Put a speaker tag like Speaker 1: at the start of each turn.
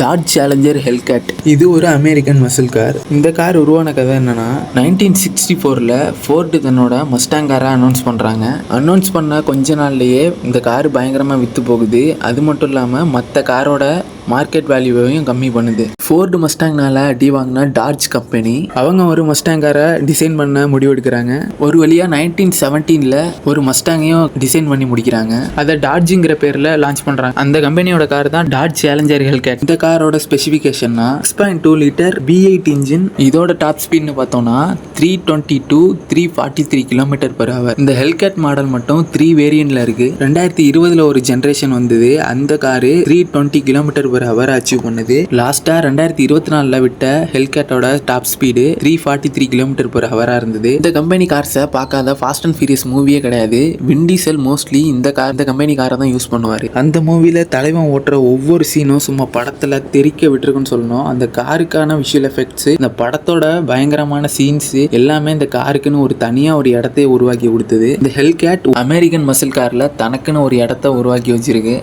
Speaker 1: Dot challenger Hellcat இது ஒரு American muscle car இந்த கார் உருவான கதை என்னன்னா நைன்டீன் சிக்ஸ்டி ஃபோரில் ஃபோர்டு தன்னோட மஸ்டாங் காரை அனௌன்ஸ் பண்ணுறாங்க அனௌன்ஸ் பண்ண கொஞ்ச நாள்லயே இந்த கார் பயங்கரமாக விற்று போகுது. அது மட்டும் இல்லாமல் மற்ற காரோட மார்க்கெட் வேல்யூவையும் கம்மி பண்ணுது. ஃபோர்டு மஸ்டாங்னால அடி வாங்கின டார்ஜ் கம்பெனி அவங்க ஒரு மஸ்டாங் காரை டிசைன் பண்ண முடிவெடுக்கிறாங்க ஒரு வழியாக நைன்டீன் செவன்டீனில் ஒரு மஸ்டாங்கையும் டிசைன் பண்ணி முடிக்கிறாங்க. அதை டார்ஜிங்கிற பேரில் லான்ச் பண்ணுறாங்க அந்த கம்பெனியோட கார் தான் டார்ஜ் சேலஞ்சர் ஹெல்கேட் இந்த காரோட ஸ்பெசிஃபிகேஷன்னா six point two litre V eight engine இதோட டாப் ஸ்பீட்னு பார்த்தோம்னா three twenty two three forty three kilometre per hour இந்த ஹெல்கேட் மாடல் மட்டும் த்ரீ வேரியன்ட்ல இருக்கு. ரெண்டாயிரத்தி இருபதுல ஒரு ஜென்ரேஷன் வந்தது. அந்த car three twenty kilometre per hour achieve பண்ணுது. லாஸ்டா ரெண்டாயிரத்தி இருபத்தி நாலுல விட்ட ஹெல்கேட்டோட top speed three forty three kilometre per Howrah இருந்தது. இந்த கம்பெனி கார்ஸை பார்க்காத ஃபாஸ்ட் அண்ட் ஃபீரியஸ் மூவியே கிடையாது. விண்டீசல் மோஸ்ட்லி இந்த கார் இந்த கம்பெனி காரை தான் யூஸ் பண்ணுவார். அந்த மூவியில் தலைவன் ஓட்டுற ஒவ்வொரு சீனும் சும்மா படத்தில் தெறிக்க விட்டுருக்குன்னு சொல்லணும். அந்த காருக்கான விஷுவல் எஃபெக்ட்ஸ் இந்த படத்தோட பயங்கரமான சீன்ஸ் எல்லாமே இந்த காருக்குன்னு ஒரு தனியாக ஒரு இடத்தையே உருவாக்கி கொடுத்தது. இந்த ஹெல்கேட் அமெரிக்கன் மசில் காரில் தனக்குன்னு ஒரு இடத்த உருவாக்கி வச்சிருக்கு.